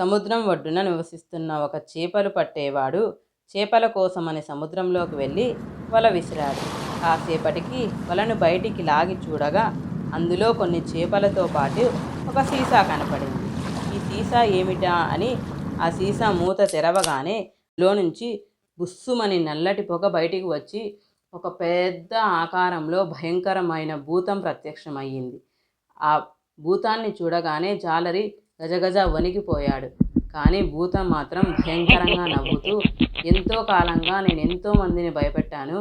సముద్రం ఒడ్డున నివసిస్తున్న ఒక చేపలు పట్టేవాడు చేపల కోసమని సముద్రంలోకి వెళ్ళి వల విసిరాడు. కాసేపటికి వలను బయటికి లాగి చూడగా అందులో కొన్ని చేపలతో పాటు ఒక సీసా కనపడింది. ఈ సీసా ఏమిటా అని ఆ సీసా మూత తెరవగానే లో నుంచి బుస్సుమని నల్లటి పొగ బయటికి వచ్చి ఒక పెద్ద ఆకారంలో భయంకరమైన భూతం ప్రత్యక్షమయ్యింది. ఆ భూతాన్ని చూడగానే జాలరి గజగజ వణికిపోయాడు. కానీ భూతం మాత్రం భయంకరంగా నవ్వుతూ ఎంతో కాలంగా నేను ఎంతో మందిని భయపెట్టాను.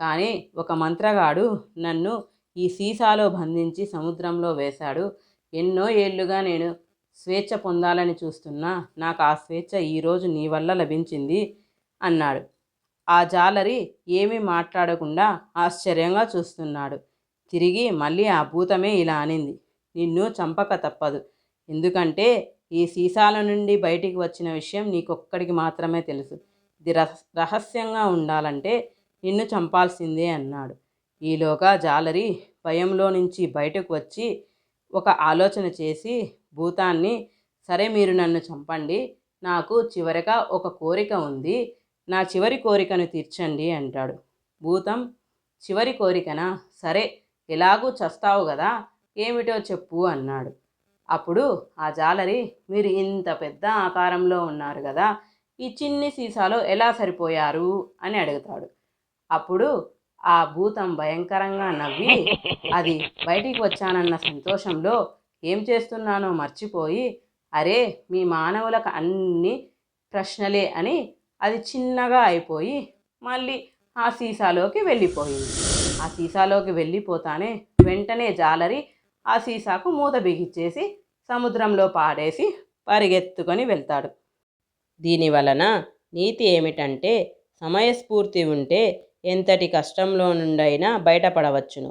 కానీ ఒక మంత్రగాడు నన్ను ఈ సీసాలో బంధించి సముద్రంలో వేశాడు. ఎన్నో ఏళ్ళుగా నేను స్వేచ్ఛ పొందాలని చూస్తున్నా. నాకు ఆ స్వేచ్ఛ ఈరోజు నీ వల్ల లభించింది అన్నాడు. ఆ జాలరి ఏమీ మాట్లాడకుండా ఆశ్చర్యంగా చూస్తున్నాడు. తిరిగి మళ్ళీ ఆ భూతమే ఇలా అనింది. నిన్ను చంపక తప్పదు. ఎందుకంటే ఈ సీసాల నుండి బయటికి వచ్చిన విషయం నీకొక్కడికి మాత్రమే తెలుసు. ఇది రహస్యంగా ఉండాలంటే నిన్ను చంపాల్సిందే అన్నాడు. ఈలోగా జాలరి భయంలో నుంచి బయటకు వచ్చి ఒక ఆలోచన చేసి భూతాన్ని సరే మీరు నన్ను చంపండి నాకు చివరగా ఒక కోరిక ఉంది నా చివరి కోరికను తీర్చండి అంటాడు. భూతం చివరి కోరికనా? సరే ఎలాగూ చస్తావు కదా ఏమిటో చెప్పు అన్నాడు. అప్పుడు ఆ జాలరి మీరు ఇంత పెద్ద ఆకారంలో ఉన్నారు కదా ఈ చిన్ని సీసాలో ఎలా సరిపోయారు? అని అడుగుతాడు. అప్పుడు ఆ భూతం భయంకరంగా నవ్వి అది బయటికి వచ్చానన్న సంతోషంలో ఏం చేస్తున్నానో మర్చిపోయి అరే మీ మానవులకు అన్ని ప్రశ్నలే అని అది చిన్నగా అయిపోయి మళ్ళీ ఆ సీసాలోకి వెళ్ళిపోయింది. ఆ సీసాలోకి వెళ్ళిపోతానే వెంటనే జాలరి ఆ సీసాకు మూత బిగిచ్చేసి సముద్రంలో పాడేసి పరిగెత్తుకొని వెళ్తాడు. దీని వలన నీతి ఏమిటంటే సమయస్ఫూర్తి ఉంటే ఎంతటి కష్టంలో నుండైనా బయటపడవచ్చును.